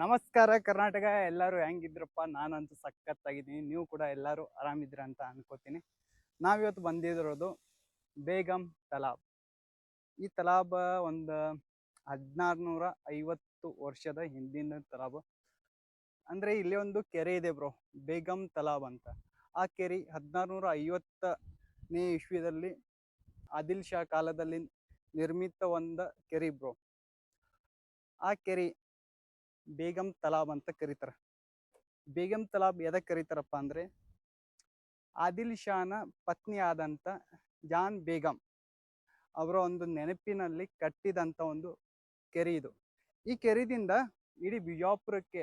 ನಮಸ್ಕಾರ ಕರ್ನಾಟಕ, ಎಲ್ಲರೂ ಹೆಂಗಿದ್ರಪ್ಪ? ನಾನಂತೂ ಸಖತ್ತಾಗಿದ್ದೀನಿ. ನೀವು ಕೂಡ ಎಲ್ಲರೂ ಆರಾಮಿದ್ದೀರ ಅಂತ ಅನ್ಕೋತೀನಿ. ನಾವಿವತ್ತು ಬಂದಿರೋದು ಬೇಗಂ ತಲಾಬ್. ಈ ತಲಾಬ್ ಒಂದು ಹದಿನಾರುನೂರ ಐವತ್ತು ವರ್ಷದ ಹಿಂದಿನ ತಲಾಬ್. ಅಂದರೆ ಇಲ್ಲಿ ಒಂದು ಕೆರೆ ಇದೆ ಬ್ರೋ, ಬೇಗಂ ತಲಾಬ್ ಅಂತ. ಆ ಕೆರೆ ಹದಿನಾರುನೂರ ಐವತ್ತನೇ ಇಸ್ವಿದಲ್ಲಿ ಆದಿಲ್ ಶಾ ಕಾಲದಲ್ಲಿ ನಿರ್ಮಿತ ಒಂದು ಕೆರೆ ಬ್ರೋ. ಆ ಕೆರೆ ಬೇಗಂ ತಲಾಬ್ ಅಂತ ಕರೀತಾರೆ. ಬೇಗಂ ತಲಾಬ್ ಎದಕ್ಕೆ ಕರೀತಾರಪ್ಪ ಅಂದ್ರೆ, ಆದಿಲ್ ಶಾನ ಪತ್ನಿ ಆದಂತ ಜಾನ್ ಬೇಗಂ ಅವರ ಒಂದು ನೆನಪಿನಲ್ಲಿ ಕಟ್ಟಿದಂತ ಒಂದು ಕೆರೆ ಇದು. ಈ ಕೆರೆದಿಂದ ಇಡೀ ಬಿಜಾಪುರಕ್ಕೆ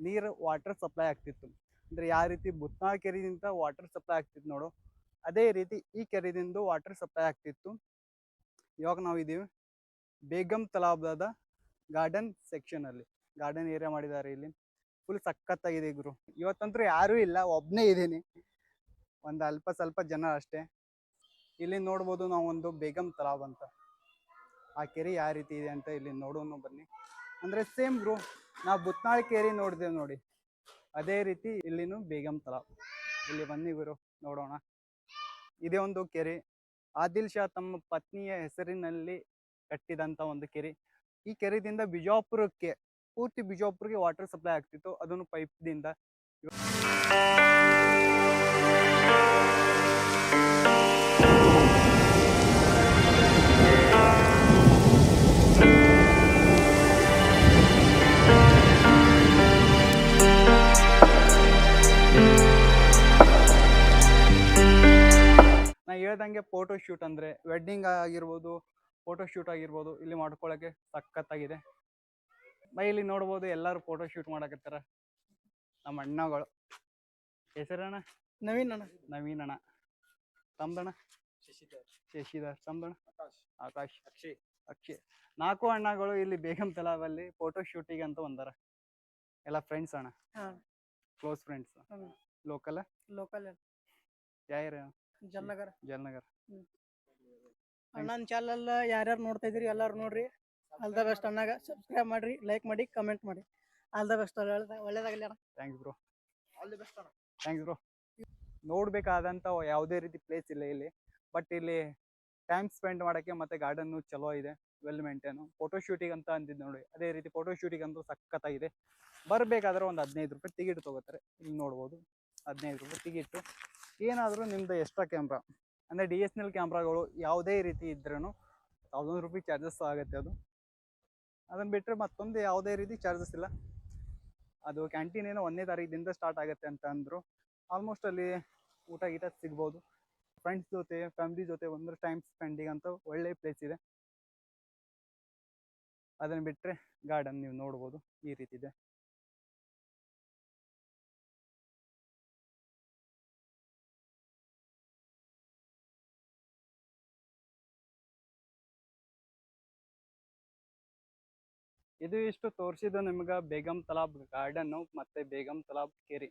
ನೀರು ವಾಟರ್ ಸಪ್ಲೈ ಆಗ್ತಿತ್ತು. ಅಂದ್ರೆ ಯಾವ ರೀತಿ ಬುತ್ನಾ ಕೆರೆದಿಂದ ವಾಟರ್ ಸಪ್ಲೈ ಆಗ್ತಿತ್ತು ನೋಡು. ಅದೇ ರೀತಿ ಈ ಕೆರೆದಿಂದ ವಾಟರ್ ಸಪ್ಲೈ ಆಗ್ತಿತ್ತು. ಇವಾಗ ನಾವು ಇದ್ದೀವಿ ಬೇಗಂ ತಲಾಬ್ದ ಗಾರ್ಡನ್ ಸೆಕ್ಷನ್ ಅಲ್ಲಿ. ಗಾರ್ಡನ್ ಏರಿಯಾ ಮಾಡಿದ್ದಾರೆ ಇಲ್ಲಿ. ಫುಲ್ ಸಖತ್ತಾಗಿದೆ ಗುರು. ಇವತ್ತಂತೂ ಯಾರೂ ಇಲ್ಲ ಒಬ್ಬನೇ ಇದ್ದೀನಿ. ಒಂದು ಅಲ್ಪ ಸ್ವಲ್ಪ ಜನ ಅಷ್ಟೇ. ಇಲ್ಲಿ ನೋಡ್ಬೋದು ನಾವು ಒಂದು ಬೇಗಂ ತಲಾಬ್ ಅಂತ. ಆ ಕೆರೆ ಯಾವ ರೀತಿ ಇದೆ ಅಂತ ಇಲ್ಲಿ ನೋಡೋಣ ಬನ್ನಿ. ಅಂದ್ರೆ ಸೇಮ್ ಗುರು, ನಾವು ಬುತ್ನಾಳ್ ಕೆರೆ ನೋಡಿದೆ ನೋಡಿ. ಅದೇ ರೀತಿ ಇಲ್ಲಿನೂ ಬೇಗಂ ತಲಾಬ್. ಇಲ್ಲಿ ಬನ್ನಿ ಗುರು, ನೋಡೋಣ. ಇದೇ ಒಂದು ಕೆರೆ. ಆದಿಲ್ ಶಾ ತಮ್ಮ ಪತ್ನಿಯ ಹೆಸರಿನಲ್ಲಿ ಕಟ್ಟಿದಂತ ಒಂದು ಕೆರೆ. ಈ ಕೆರೆದಿಂದ ಬಿಜಾಪುರಕ್ಕೆ ಪೂರ್ತಿ ಬಿಜಾಪುರ್ಗೆ ವಾಟರ್ ಸಪ್ಲೈ ಆಗ್ತಿತ್ತು. ಅದನ್ನು ಪೈಪ್ದಿಂದ ನಾ ಹೇಳ್ದಂಗೆ ಫೋಟೋ ಶೂಟ್ ಅಂದ್ರೆ ವೆಡ್ಡಿಂಗ್ ಆಗಿರ್ಬೋದು ಫೋಟೋ ಶೂಟ್ ಆಗಿರ್ಬೋದು, ಇಲ್ಲಿ ಮಾಡ್ಕೊಳ್ಳೋಕ್ಕೆ ಸಖತ್ತಾಗಿದೆ. ಬೈ ಇಲ್ಲಿ ನೋಡ್ಬೋದು ಎಲ್ಲರೂ ಫೋಟೋ ಶೂಟ್ ಮಾಡಕತ್ತಾರ. ನಮ್ಮ ಅಣ್ಣಗಳು. ಹೆಸರಣ್ಣ? ನವೀನ್ ಅಣ್ಣ. ನವೀನ್ ಅಣ್ಣ. ತಮ್ದಣ್ಣ? ಶಶಿಧರ್. ತಮ್ದಣ್ಣ? ಆಕಾಶ್. ಅಕ್ಷಯ್. ಅಕ್ಷಯ್. ನಾಲ್ಕು ಅಣ್ಣಗಳು ಇಲ್ಲಿ ಬೇಗಂ ತಲಾಬಲ್ಲಿ ಫೋಟೋ ಶೂಟಿಗೆ ಅಂತ ಬಂದಾರ ಎಲ್ಲ ಫ್ರೆಂಡ್ಸ್ ಅಣ್ಣ. ಹಾ. ಕ್ಲೋಸ್ ಫ್ರೆಂಡ್ಸ್ ಲೋಕಲ್ ಲೋಕಲ್ ಯಾರ ಜಲ್ನಗರ. ಜಲ್ನಗರ. ಅಣ್ಣನ ಚಾನಲ್ ಯಾರ್ಯಾರು ನೋಡ್ತಾ ಇದ್ರಿ ಎಲ್ಲಾರು ನೋಡ್ರಿ. ಆಲ್ ದ ಬೆಸ್ಟ್ ಅಣ್ಣಾಗ. ಸಬ್ಸ್ಕ್ರೈಬ್ ಮಾಡ್ರಿ ಲೈಕ್ ಮಾಡಿ ಕಮೆಂಟ್ ಮಾಡಿ. ಆಲ್ ದ ಬೆಸ್ಟ್ ಒಳ್ಳೇದಾಗಲಿ ಅಣ್ಣ. Thanks bro all the best ಅಣ್ಣ. ಥ್ಯಾಂಕ್ಸ್ ಬ್ರೋ ನೋಡಬೇಕಾದಂಥ ಯಾವುದೇ ರೀತಿ ಪ್ಲೇಸ್ ಇಲ್ಲ ಇಲ್ಲಿ. ಬಟ್ ಇಲ್ಲಿ ಟೈಮ್ ಸ್ಪೆಂಡ್ ಮಾಡೋಕ್ಕೆ ಮತ್ತೆ ಗಾರ್ಡನ್ನು ಚಲೋ ಇದೆ. ವೆಲ್ ಮೇಂಟೈನು ಫೋಟೋ ಶೂಟಿಗೆ ಅಂತ ಅಂದಿದ್ದು ನೋಡಿ. ಅದೇ ರೀತಿ ಫೋಟೋ ಶೂಟಿಗೆ ಅಂತೂ ಸಖತ್ತಾಗಿದೆ ಬರಬೇಕಾದ್ರೆ ಒಂದು ಹದಿನೈದು ರೂಪಾಯಿ ಟಿಕೆಟ್ ತೊಗೋತಾರೆ. ಇಲ್ಲಿ ನೋಡ್ಬೋದು. ಹದಿನೈದು ರೂಪಾಯಿ ಟಿಕೆಟು ಏನಾದರೂ ನಿಮ್ದು ಎಕ್ಸ್ಟ್ರಾ ಕ್ಯಾಮ್ರಾ ಅಂದರೆ ಡಿ ಎಸ್ ಎನ್ ಎಲ್ ಕ್ಯಾಮ್ರಾಗಳು ಯಾವುದೇ ರೀತಿ ಇದ್ರೂ ತೌಸಂಡ್ ರೂಪಾಯಿ ಚಾರ್ಜಸ್ ಆಗುತ್ತೆ ಅದು. ಅದನ್ನು ಬಿಟ್ಟರೆ ಮತ್ತೊಂದು ಯಾವುದೇ ರೀತಿ ಚಾರ್ಜಸ್ ಇಲ್ಲ. ಅದು ಕ್ಯಾಂಟೀನ್ ಏನೋ ಒಂದನೇ ತಾರೀಕಿನಿಂದ ಸ್ಟಾರ್ಟ್ ಆಗುತ್ತೆ ಅಂತ ಅಂದರು. ಆಲ್ಮೋಸ್ಟ್ ಅಲ್ಲಿ ಊಟ ಗೀಟ ಸಿಗ್ಬೋದು. ಫ್ರೆಂಡ್ಸ್ ಜೊತೆ ಫ್ಯಾಮಿಲಿ ಜೊತೆ ಒಂದು ಟೈಮ್ ಸ್ಪೆಂಡಿಂಗ್ ಅಂತ ಒಳ್ಳೆ ಪ್ಲೇಸ್ ಇದೆ. ಅದನ್ನು ಬಿಟ್ಟರೆ ಗಾರ್ಡನ್ ನೀವು ನೋಡ್ಬೋದು. ಈ ರೀತಿ ಇದೆ. ಇದು ಇಷ್ಟು ತೋರಿಸಿದ ನಿಮ್ಗೆ ಬೇಗಂ ತಲಾಬ್ ಗಾರ್ಡನ್ನು ಮತ್ತೆ ಬೇಗಂ ತಲಾಬ್ ಕೆರೆ.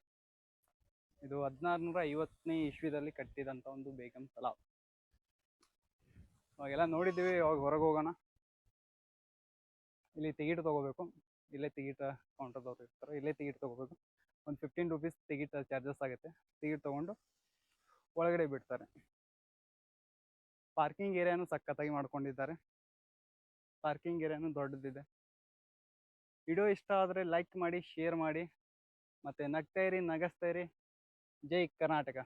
ಇದು ಹದಿನಾರುನೂರ ಐವತ್ತನೇ ಇಸ್ವಿದಲ್ಲಿ ಕಟ್ಟಿದಂತ ಒಂದು ಬೇಗಂ ತಲಾಬ್. ಅವಾಗೆಲ್ಲ ನೋಡಿದ್ದೀವಿ, ಇವಾಗ ಹೊರಗೆ ಹೋಗೋಣ. ಇಲ್ಲಿ ಟಿಕೆಟ್ ತಗೋಬೇಕು. ಇಲ್ಲೇ ಟಿಕೆಟ್ ಕೌಂಟರ್ದವ್ರು ಇರ್ತಾರೆ. ಇಲ್ಲೇ ಟಿಕೆಟ್ ತಗೋಬೇಕು. ಒಂದು ಫಿಫ್ಟೀನ್ ರುಪೀಸ್ ಟಿಕೆಟ್ ಚಾರ್ಜಸ್ ಆಗುತ್ತೆ. ಟಿಕೆಟ್ ತಗೊಂಡು ಒಳಗಡೆ ಬಿಡ್ತಾರೆ. ಪಾರ್ಕಿಂಗ್ ಏರಿಯಾನು ಸಖತ್ತಾಗಿ ಮಾಡ್ಕೊಂಡಿದ್ದಾರೆ. ಪಾರ್ಕಿಂಗ್ ಏರಿಯಾನು ದೊಡ್ಡದಿದೆ. ವಿಡಿಯೋ ಇಷ್ಟ ಆದರೆ ಲೈಕ್ ಮಾಡಿ ಶೇರ್ ಮಾಡಿ ಮತ್ತು ನಗ್ತಾ ಇರಿ ನಗಿಸ್ತಾ ಇರಿ. ಜೈ ಕರ್ನಾಟಕ.